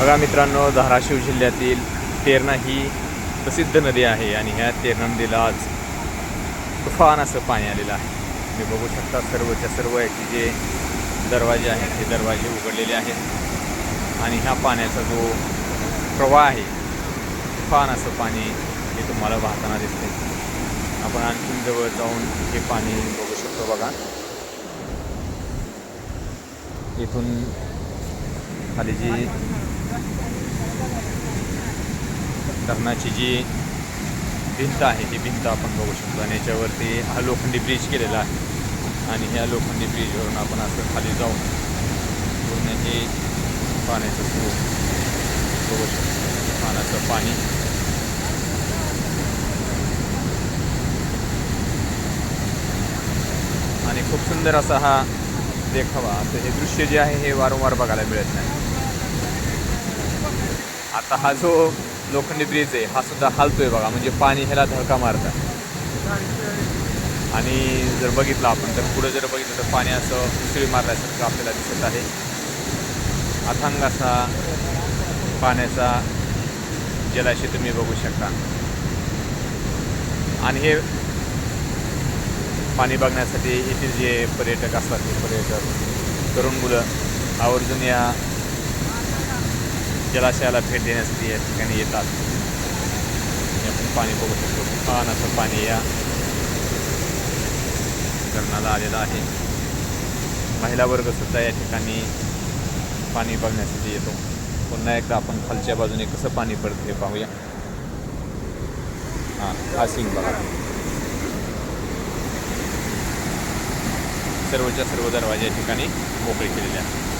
बघा मित्रांनो धाराशिव जिल्ह्यातील तेरणा ही प्रसिद्ध नदी आहे आणि ह्या तेरणा नदीला आज तुफान असं पाणी आलेलं आहे. तुम्ही बघू शकता सर्वच्या सर्व याचे जे दरवाजे आहेत ते दरवाजे उघडलेले आहेत. आणि ह्या पाण्याचा जो प्रवाह आहे तुफान असं पाणी हे तुम्हाला वाहताना दिसते. आपण आणखीन जवळ जाऊन हे पाणी बघू शकतो बघा. इथून खाली जी धरणाची जी भिंत आहे ही भिंत आपण बघू शकतो. आणि याच्यावरती हा लोखंडी ब्रिज केलेला आहे. आणि ह्या लोखंडी ब्रिजवरून आपण असं खाली जाऊन पूर्ण हे पाण्याचं स्रोत बघू शकतो. पाण्याचं पाणी. आणि खूप सुंदर असा हा देखावा. असं हे दृश्य जे आहे हे वारंवार बघायला मिळत नाही. आता हा जो लोखंडी ब्रिज आहे हा सुद्धा हालतोय बघा. म्हणजे पाणी ह्याला धडका मारतं आणि जर बघितलं आपण तर पुढे जर बघितलं तर पाणी असं उसळी मारल्यासारखं आपल्याला दिसत आहे. अथांग असा पाण्याचा जलाशय तुम्ही बघू शकता. आणि हे पाणी बघण्यासाठी येथील जे पर्यटक असतात ते पर्यटक तरुण मुलं आवर्जून या जलाशयाला भेट देण्यासाठी या ठिकाणी येतात. आपण पाणी बघू शकतो. छान असं पाणी या धरणाला आलेलं आहे. महिला वर्ग सुद्धा या ठिकाणी पाणी बघण्यासाठी येतो. पुन्हा एकदा आपण खालच्या बाजूने कसं पाणी पडतं हे पाहूया. हां हा सिंग बघा. सर्वच्या सर्व दरवाजे या ठिकाणी मोकळे केलेले आहेत.